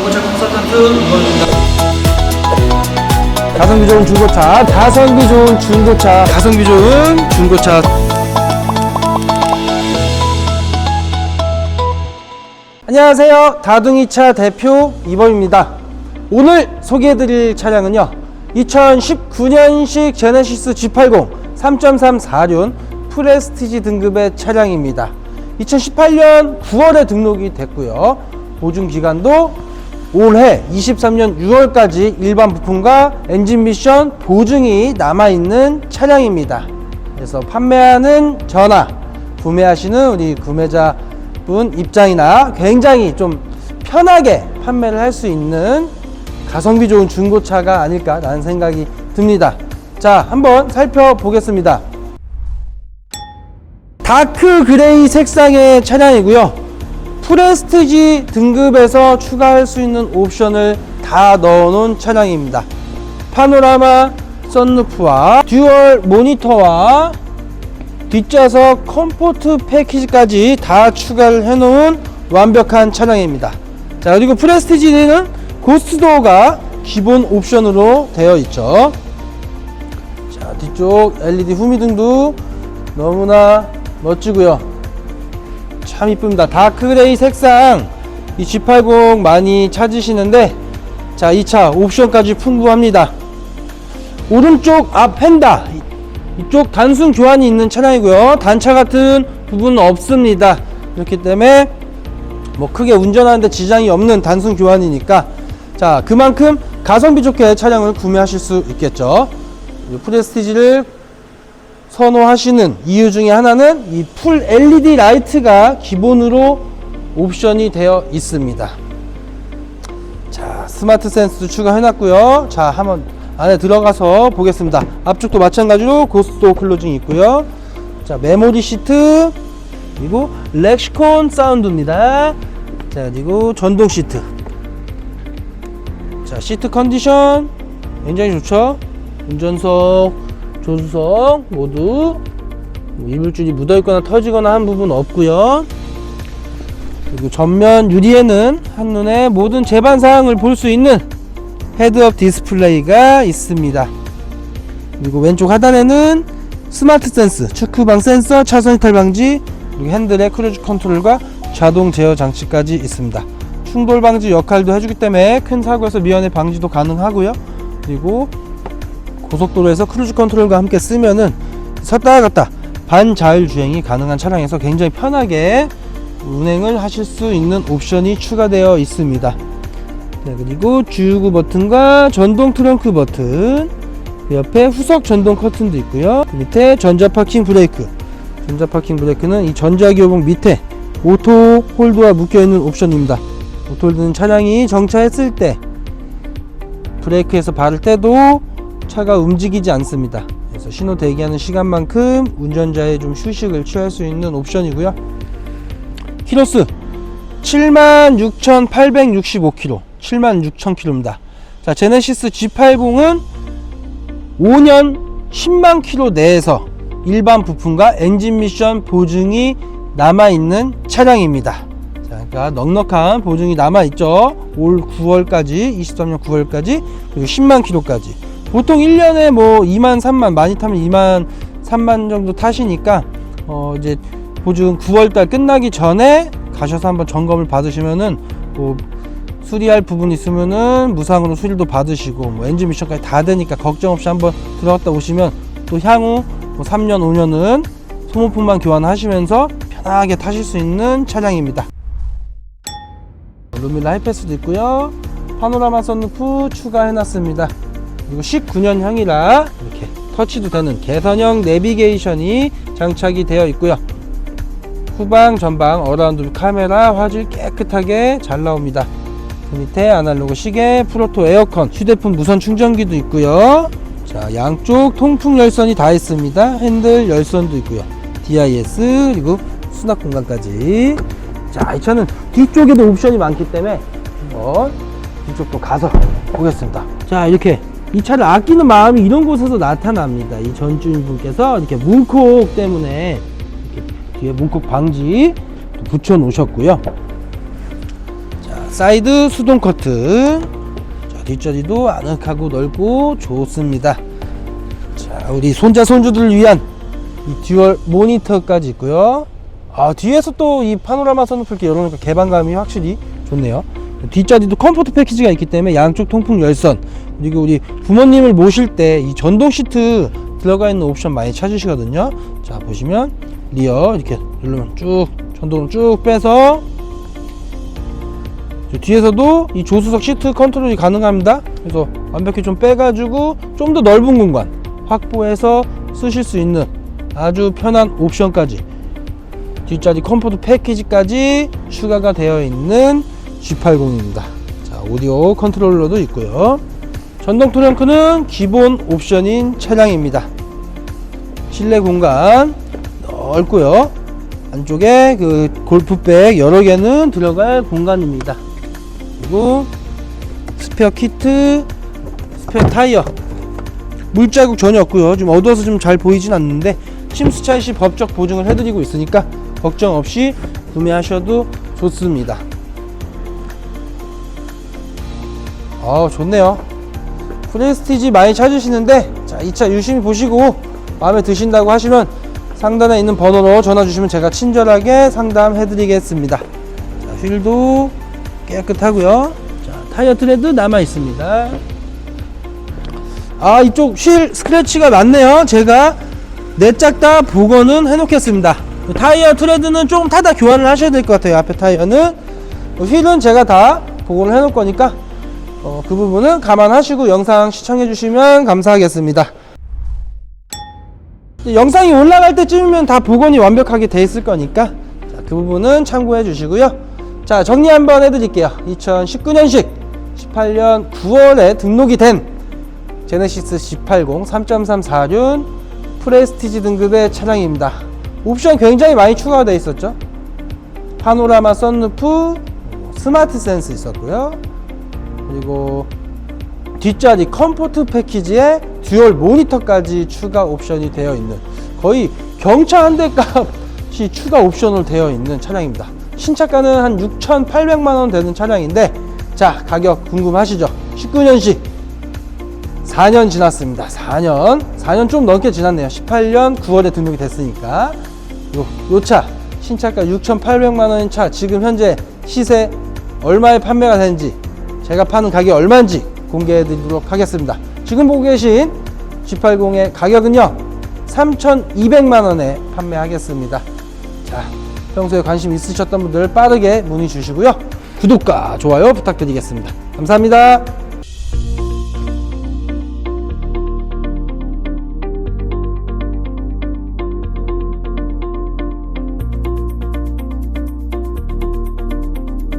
중고차 컨설턴트 이건입니다. 가성비 좋은 중고차, 가성비 좋은 중고차, 가성비 좋은 중고차. 안녕하세요. 다둥이차 대표 이범입니다. 오늘 소개해드릴 차량은요. 2019년식 제네시스 G80 3.3 4륜 프레스티지 등급의 차량입니다. 2018년 9월에 등록이 됐고요. 보증 기간도 올해 23년 6월까지 일반 부품과 엔진 미션 보증이 남아있는 차량입니다. 그래서 판매하는 전화, 구매하시는 우리 구매자분 입장이나 굉장히 좀 편하게 판매를 할 수 있는 가성비 좋은 중고차가 아닐까라는 생각이 듭니다. 자, 한번 살펴보겠습니다. 다크 그레이 색상의 차량이고요. 프레스티지 등급에서 추가할 수 있는 옵션을 다 넣어놓은 차량입니다. 파노라마 썬루프와 듀얼 모니터와 뒷좌석 컴포트 패키지까지 다 추가를 해놓은 완벽한 차량입니다. 자 그리고 프레스티지는 고스트도어가 기본 옵션으로 되어 있죠. 자 뒤쪽 LED 후미등도 너무나 멋지고요. 참 이쁩니다. 다크 그레이 색상 이 G80 많이 찾으시는데 자 이 차 옵션까지 풍부합니다. 오른쪽 앞 펜다 이쪽 단순 교환이 있는 차량이고요. 단차 같은 부분은 없습니다. 그렇기 때문에 뭐 크게 운전하는데 지장이 없는 단순 교환이니까 자 그만큼 가성비 좋게 차량을 구매하실 수 있겠죠. 이 프레스티지를 선호하시는 이유 중에 하나는 이 풀 LED 라이트가 기본으로 옵션이 되어 있습니다. 자, 스마트 센스도 추가해 놨고요. 자, 한번 안에 들어가서 보겠습니다. 앞쪽도 마찬가지로 고스트 클로징이 있고요. 자, 메모리 시트 그리고 렉시콘 사운드입니다. 자, 그리고 전동 시트. 자, 시트 컨디션 굉장히 좋죠. 운전석, 조수석 모두 뭐 이물줄이 묻어있거나 터지거나 한 부분 없고요. 그리고 전면 유리에는 한눈에 모든 제반 사항을 볼 수 있는 헤드업 디스플레이가 있습니다. 그리고 왼쪽 하단에는 스마트 센스, 축구방 센서, 차선 이탈 방지, 그리고 핸들에 크루즈 컨트롤과 자동 제어 장치까지 있습니다. 충돌 방지 역할도 해주기 때문에 큰 사고에서 미연의 방지도 가능하고요. 그리고 고속도로에서 크루즈 컨트롤과 함께 쓰면은 섰다 갔다 반자율 주행이 가능한 차량에서 굉장히 편하게 운행을 하실 수 있는 옵션이 추가되어 있습니다. 네, 그리고 주유구 버튼과 전동 트렁크 버튼, 그 옆에 후석 전동 커튼도 있고요. 그 밑에 전자 파킹 브레이크. 전자 파킹 브레이크는 이 전자 기어봉 밑에 오토 홀드와 묶여 있는 옵션입니다. 오토 홀드는 차량이 정차했을 때 브레이크에서 바를 때도 차가 움직이지 않습니다. 그래서 신호 대기하는 시간만큼 운전자의 좀 휴식을 취할 수 있는 옵션이고요. 키로수 76,865km, 76,000km입니다. 자, 제네시스 G80은 5년 10만 킬로 내에서 일반 부품과 엔진 미션 보증이 남아 있는 차량입니다. 자, 그러니까 넉넉한 보증이 남아 있죠. 올 9월까지, 23년 9월까지, 그리고 10만 킬로까지. 보통 1년에 뭐 2만, 3만, 많이 타면 2만, 3만 정도 타시니까 어 이제 보증 9월달 끝나기 전에 가셔서 한번 점검을 받으시면은 뭐 수리할 부분 있으면은 무상으로 수리도 받으시고 뭐 엔진 미션까지 다 되니까 걱정 없이 한번 들어갔다 오시면 또 향후 뭐 3년 5년은 소모품만 교환하시면서 편하게 타실 수 있는 차량입니다. 루밀라 하이패스도 있고요. 파노라마 선루프 추가해놨습니다. 그리고 19년형이라 이렇게 터치도 되는 개선형 내비게이션이 장착이 되어 있고요. 후방, 전방, 어라운드 카메라 화질 깨끗하게 잘 나옵니다. 그 밑에 아날로그 시계, 프로토 에어컨, 휴대폰 무선 충전기도 있고요. 자, 양쪽 통풍 열선이 다 있습니다. 핸들 열선도 있고요. DIS 그리고 수납 공간까지. 자, 이 차는 뒤쪽에도 옵션이 많기 때문에 한번 뒤쪽도 가서 보겠습니다. 자, 이렇게 이 차를 아끼는 마음이 이런 곳에서 나타납니다. 이 전주인분께서 이렇게 문콕 때문에 이렇게 뒤에 문콕 방지 붙여 놓으셨고요. 자, 사이드 수동 커트. 자, 뒷자리도 아늑하고 넓고 좋습니다. 자, 우리 손자 손주들을 위한 이 듀얼 모니터까지 있고요. 아, 뒤에서 또 이 파노라마 선루프 열어놓으니까 개방감이 확실히 좋네요. 뒷자리도 컴포트 패키지가 있기 때문에 양쪽 통풍 열선 그리고 우리 부모님을 모실 때 이 전동 시트 들어가 있는 옵션 많이 찾으시거든요. 자 보시면 리어 이렇게 누르면 쭉 전동을 쭉 빼서 저 뒤에서도 이 조수석 시트 컨트롤이 가능합니다. 그래서 완벽히 좀 빼가지고 좀 더 넓은 공간 확보해서 쓰실 수 있는 아주 편한 옵션까지 뒷자리 컴포트 패키지까지 추가가 되어 있는 G80입니다. 자, 오디오 컨트롤러도 있고요. 전동 트렁크는 기본 옵션인 차량입니다. 실내 공간 넓고요. 안쪽에 그 골프백 여러 개는 들어갈 공간입니다. 그리고 스페어 키트, 스페어 타이어. 물자국 전혀 없고요. 좀 어두워서 좀 잘 보이진 않는데 침수차 시 법적 보증을 해드리고 있으니까 걱정 없이 구매하셔도 좋습니다. 아 좋네요. 프레스티지 많이 찾으시는데 자, 이 차 유심히 보시고 마음에 드신다고 하시면 상단에 있는 번호로 전화 주시면 제가 친절하게 상담해 드리겠습니다. 자, 휠도 깨끗하고요. 자, 타이어 트레드 남아 있습니다. 아, 이쪽 휠 스크래치가 많네요. 제가 네짝 다 복원은 해 놓겠습니다. 타이어 트레드는 조금 타다 교환을 하셔야 될 것 같아요. 앞에 타이어는 휠은 제가 다 복원을 해 놓을 거니까 어, 그 부분은 감안하시고 영상 시청해 주시면 감사하겠습니다. 영상이 올라갈 때쯤이면 다 복원이 완벽하게 돼 있을 거니까 자, 그 부분은 참고해 주시고요. 자 정리 한번 해드릴게요. 2019년식 18년 9월에 등록이 된 제네시스 G80 3.3 4륜 프레스티지 등급의 차량입니다. 옵션 굉장히 많이 추가가 되어 있었죠. 파노라마 썬루프, 스마트 센스 있었고요. 그리고 뒷자리 컴포트 패키지에 듀얼 모니터까지 추가 옵션이 되어 있는 거의 경차 한 대 값이 추가 옵션으로 되어 있는 차량입니다. 신차가는 한 6,800만 원 되는 차량인데 자 가격 궁금하시죠? 19년식 4년 지났습니다. 4년 4년 좀 넘게 지났네요. 18년 9월에 등록이 됐으니까 요, 요 차 신차가 6,800만 원인 차 지금 현재 시세 얼마에 판매가 되는지 제가 파는 가격이 얼마인지 공개해 드리도록 하겠습니다. 지금 보고 계신 G80의 가격은요, 3,200만 원에 판매하겠습니다. 자, 평소에 관심 있으셨던 분들 빠르게 문의 주시고요. 구독과 좋아요 부탁드리겠습니다. 감사합니다.